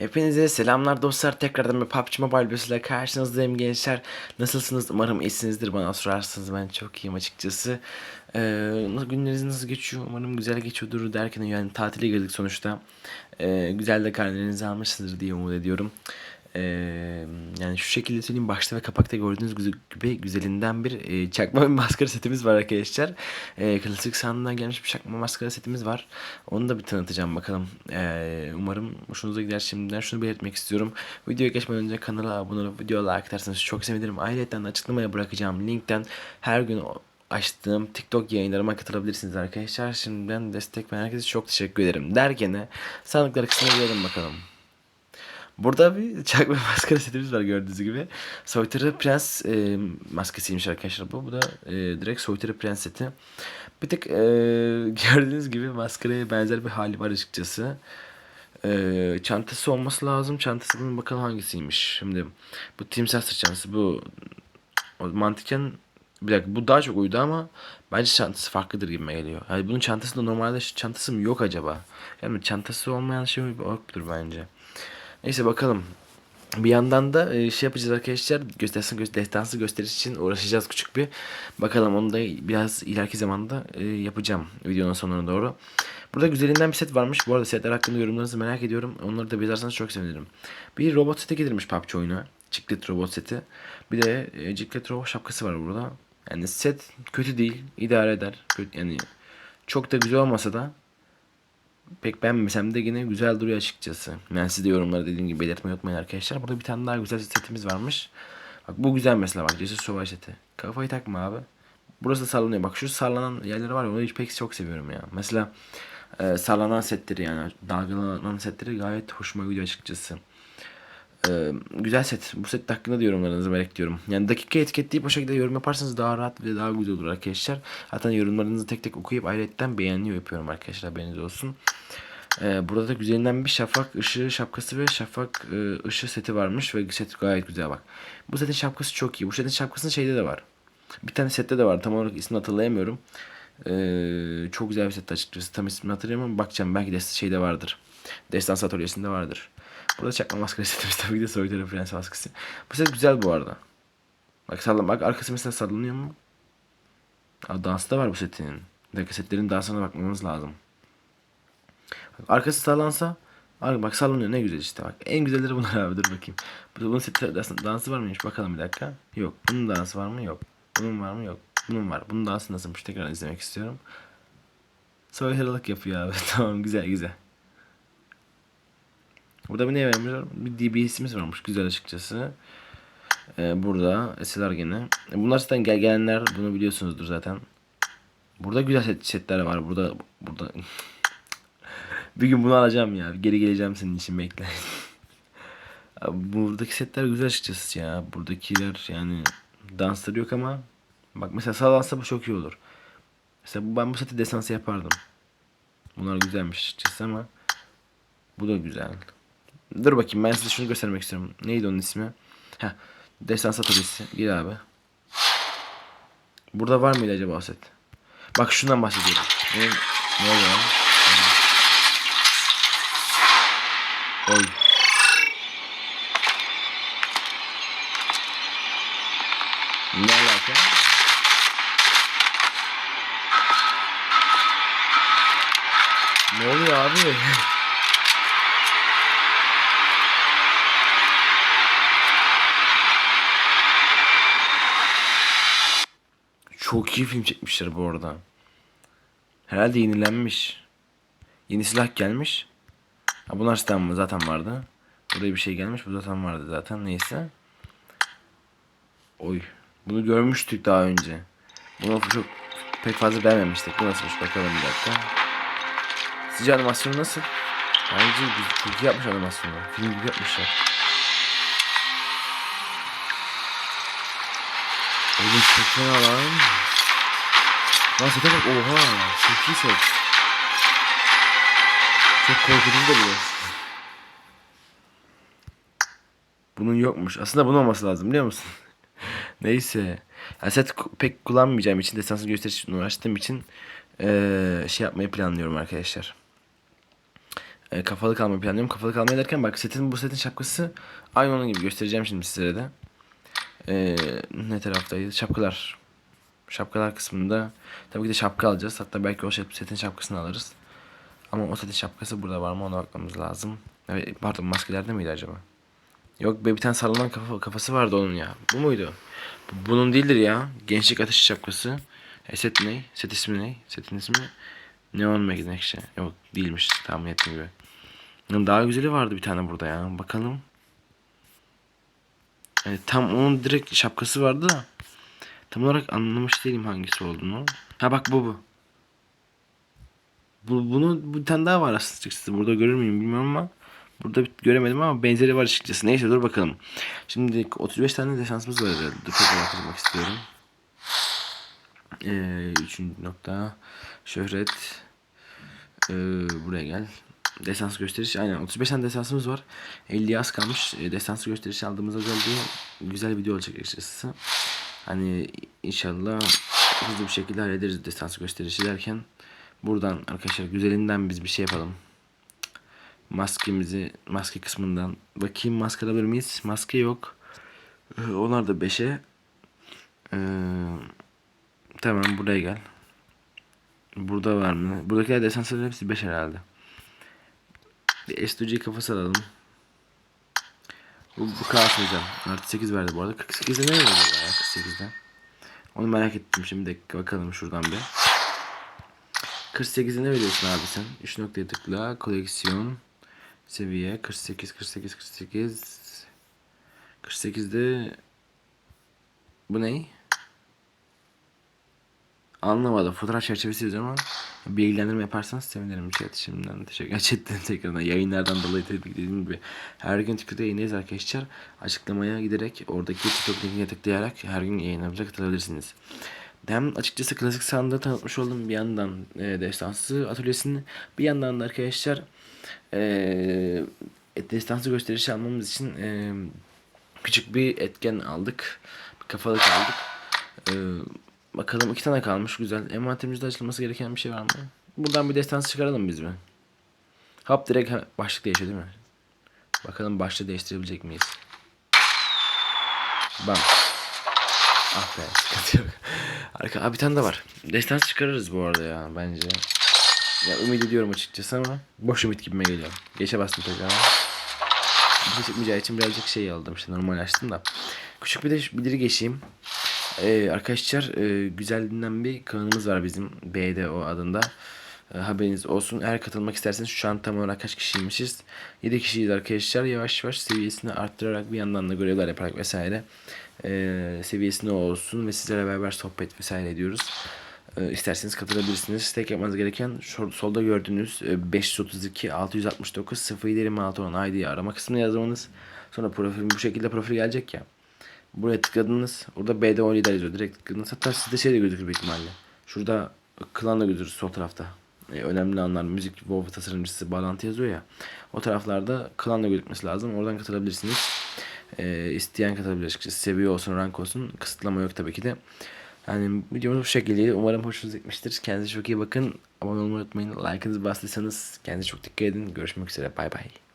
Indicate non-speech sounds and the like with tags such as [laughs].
Hepinize selamlar dostlar. Tekrardan bir PUBG Mobile videosuyla karşınızdayım gençler. Nasılsınız? Umarım iyisinizdir. Bana sorarsınız ben çok iyiyim açıkçası. Ee, günleriniz nasıl geçiyor? Umarım güzel geçiyordur derken yani tatile girdik sonuçta. Ee, güzel de karnelerinizi almışsınızdır diye umut ediyorum. Ee, yani şu şekilde söyleyeyim başta ve kapakta gördüğünüz gibi güzelinden bir e, çakma [laughs] bir maskara setimiz var arkadaşlar. E, klasik sandığından gelmiş bir çakma maskara setimiz var. Onu da bir tanıtacağım bakalım. E, umarım hoşunuza gider. Şimdiden şunu belirtmek istiyorum. Videoya geçmeden önce kanala abone olup videoya like atarsanız çok sevinirim. Ayrıca açıklamaya bırakacağım linkten her gün açtığım TikTok yayınlarıma katılabilirsiniz arkadaşlar. Şimdiden destek veren herkese çok teşekkür ederim. Derken sandıklar kısmına girelim bakalım. Burada bir çakma [laughs] maskara setimiz var gördüğünüz gibi. Soytarı Prens e, maskesiymiş arkadaşlar bu. Bu da e, direkt Soytarı Prens seti. Bir tık e, [laughs] gördüğünüz gibi maskaraya benzer bir hali var açıkçası. E, çantası olması lazım. Çantası bunun bakalım hangisiymiş. Şimdi bu timsah çantası. Bu o mantıken bir dakika bu daha çok uydu ama bence çantası farklıdır gibime geliyor. Yani bunun çantası da normalde çantası mı yok acaba? Yani çantası olmayan şey yoktur bence. Neyse bakalım. Bir yandan da e, şey yapacağız arkadaşlar. Göstersin gö destansı gösteriş için uğraşacağız küçük bir. Bakalım onu da biraz ileriki zamanda e, yapacağım videonun sonuna doğru. Burada güzelinden bir set varmış. Bu arada setler hakkında yorumlarınızı merak ediyorum. Onları da yazarsanız çok sevinirim. Bir robot seti getirmiş PUBG oyuna. Ciklet robot seti. Bir de e, Ciklet robot şapkası var burada. Yani set kötü değil. idare eder. Yani çok da güzel olmasa da pek beğenmesem de yine güzel duruyor açıkçası. Yani siz de yorumlara dediğim gibi belirtmeyi unutmayın arkadaşlar. Burada bir tane daha güzel setimiz varmış. Bak bu güzel mesela bak Cesur Sova seti. Kafayı takma abi. Burası da sallanıyor. Bak şu sallanan yerleri var ya onu hiç pek çok seviyorum ya. Mesela e, sallanan setleri yani dalgalanan setleri gayet hoşuma gidiyor açıkçası. E, güzel set. Bu set hakkında da yorumlarınızı bekliyorum. Yani dakika etiketleyip o şekilde yorum yaparsanız daha rahat ve daha güzel olur arkadaşlar. Hatta yorumlarınızı tek tek okuyup ayrıca beğeniyor yapıyorum arkadaşlar haberiniz olsun. Ee, burada da güzelinden bir şafak ışığı şapkası ve şafak e, ışığı seti varmış ve set gayet güzel bak. Bu setin şapkası çok iyi. Bu setin şapkasının şeyde de var. Bir tane sette de var. Tam olarak ismini hatırlayamıyorum. Ee, çok güzel bir set açıkçası. Tam ismini hatırlayamam. Bakacağım belki de şeyde vardır. Destans atölyesinde vardır. Burada çakma maskara [laughs] setimiz tabii ki de soytarı prens maskesi. Bu set güzel bu arada. Bak sallan bak arkası mesela sallanıyor mu? Aa, dansı da var bu setin. Bir dakika setlerin dansına bakmamız lazım. Bak, arkası sallansa Abi bak sallanıyor ne güzel işte bak. En güzelleri bunlar abi dur bakayım. Bu- Bunun seti dansı, var mıymış bakalım bir dakika. Yok. Bunun dansı var mı? Yok. Bunun var mı? Yok. Bunun var. Bunun dansı nasılmış tekrar izlemek istiyorum. Soyharalık yapıyor abi. [laughs] tamam güzel güzel. Burada bir ne vermişler? Bir DBS'imiz varmış güzel açıkçası. Ee, burada eseler gene. E, Bunlar zaten gel gelenler bunu biliyorsunuzdur zaten. Burada güzel set, setler var. Burada burada [laughs] bir gün bunu alacağım ya. Geri geleceğim senin için bekle. [laughs] Buradaki setler güzel açıkçası ya. Buradakiler yani dansları yok ama bak mesela sağlansa bu çok iyi olur. Mesela ben bu seti desansı yapardım. Bunlar güzelmiş açıkçası ama bu da güzel. Dur bakayım ben size şunu göstermek istiyorum. Neydi onun ismi? Heh. Desans atölyesi. Gir abi. Burada var mıydı acaba set? Bak şundan bahsediyorum. Ne, ne oluyor lan? Oy. Ne alaka? Ne oluyor abi? [laughs] Çok iyi film çekmişler bu arada. Herhalde yenilenmiş. Yeni silah gelmiş. Ha bunlar zaten, zaten vardı. Buraya bir şey gelmiş. Bu zaten vardı zaten. Neyse. Oy. Bunu görmüştük daha önce. Bunu çok pek fazla beğenmemiştik. Bu nasılmış bakalım bir dakika. Sizce animasyonu nasıl? Bence güzel- yapmış animasyonu. Film gibi yapmışlar. Çok fena lan. Sete bak oha. Çok iyi set. Çok korkutucu da biraz. Bunun yokmuş. Aslında bunun olması lazım biliyor musun? [laughs] Neyse. Ya set pek kullanmayacağım için desansını gösteriş uğraştığım için eee, şey yapmayı planlıyorum arkadaşlar. e, kafalı kalmayı planlıyorum. Kafalı kalmayı derken bak setin bu setin şapkası aynı onun gibi göstereceğim şimdi sizlere de. E, ne taraftaydı? Şapkalar. Şapkalar kısmında tabii ki de şapka alacağız. Hatta belki o setin şapkasını alırız. Ama o setin şapkası burada var mı ona bakmamız lazım. Evet, pardon maskelerde miydi acaba? Yok be bir tane sallanan kafa, kafası vardı onun ya. Bu muydu? Bu- Bunun değildir ya. Gençlik ateşi şapkası. E, set ne? Set ismi ne? Setin ismi Neon Magneşe. Yok değilmiş tahmin ettiğim gibi. Daha güzeli vardı bir tane burada ya. Bakalım. E, tam onun direkt şapkası vardı da. Tam olarak anlamış değilim hangisi olduğunu. Ha bak bu bu. Bu, bunu bu bir tane daha var açıkçası. Burada görür müyüm bilmiyorum ama burada göremedim ama benzeri var açıkçası. Neyse dur bakalım. Şimdi 35 tane desansımız var herhalde. Dur tekrar hatırlamak istiyorum. Ee, üçüncü nokta. Şöhret. Ee, buraya gel. Desans gösteriş. Aynen 35 tane desansımız var. 50 az kalmış. E, desans gösteriş aldığımızda güzel bir, güzel video olacak açıkçası. Hani inşallah hızlı bir şekilde hallederiz desans gösterişi derken. Buradan arkadaşlar güzelinden biz bir şey yapalım. Maskemizi maske kısmından bakayım maske alabilir miyiz? Maske yok. Ee, onlar da 5'e. Ee, tamam buraya gel. Burada var mı? Buradakiler desansların hepsi 5 herhalde. Bir S2G kafası alalım. Bu, bu kalsın hocam. Artı 8 verdi bu arada. 48'de ne acaba ya 48'de? Onu merak ettim şimdi dakika bakalım şuradan bir. 48'e ne veriyorsun abi sen? 3 noktaya tıkla. Koleksiyon. Seviye. 48, 48, 48. 48'de bu ne? Anlamadım. Fotoğraf çerçevesi yazıyor ama bilgilendirme yaparsanız sevinirim. Chat şimdiden teşekkür. Chatten tekrardan yayınlardan dolayı tabii ki dediğim gibi. Her gün TikTok'ta yayındayız arkadaşlar. Açıklamaya giderek oradaki TikTok linkine tıklayarak her gün yayınlarımıza katılabilirsiniz. Hem açıkçası klasik sandığı tanıtmış oldum bir yandan e, destansı atölyesini bir yandan da arkadaşlar e, destansı gösterişi almamız için e, küçük bir etken aldık. Bir kafalık aldık. E, bakalım iki tane kalmış güzel. Envanterimizde açılması gereken bir şey var mı? Buradan bir destansı çıkaralım biz mi? Hop direkt başlık değişiyor değil mi? Bakalım başlığı değiştirebilecek miyiz? Bam. Ah be sıkıntı yok. Arka, abi bir tane de var. Destansı çıkarırız bu arada ya bence. Ya ümit ediyorum açıkçası ama boş ümit gibime geliyor. Geçe bastım tekrar. Bir şey çıkmayacağı için birazcık şey aldım işte normal açtım da. Küçük bir de bildiri geçeyim. Ee, arkadaşlar e, güzelinden bir kanalımız var bizim BDO adında. E, haberiniz olsun. Eğer katılmak isterseniz şu an tam olarak kaç kişiymişiz? 7 kişiyiz arkadaşlar. Yavaş yavaş seviyesini arttırarak bir yandan da görevler yaparak vesaire e, seviyesinde olsun ve sizlerle beraber sohbet vesaire ediyoruz. E, isterseniz katılabilirsiniz. Tek yapmanız gereken solda gördüğünüz e, 532 669 0726 olan ID'yi arama kısmına yazmanız. Sonra profil bu şekilde profil gelecek ya. Buraya tıkladınız. Orada BDO lider yazıyor. Direkt tıkladınız. Hatta sizde şey de gözükür büyük ihtimalle. Şurada klan da gözükür sol tarafta. E, önemli anlar müzik WoW tasarımcısı bağlantı yazıyor ya. O taraflarda klan da gözükmesi lazım. Oradan katılabilirsiniz. E, isteyen katılabilir. Seviye olsun, rank olsun. Kısıtlama yok tabii ki de. Yani videomuz bu şekildeydi. Umarım hoşunuza gitmiştir. Kendinize çok iyi bakın. Abone olmayı unutmayın. Like'ınızı bastıysanız kendinize çok dikkat edin. Görüşmek üzere. Bay bay.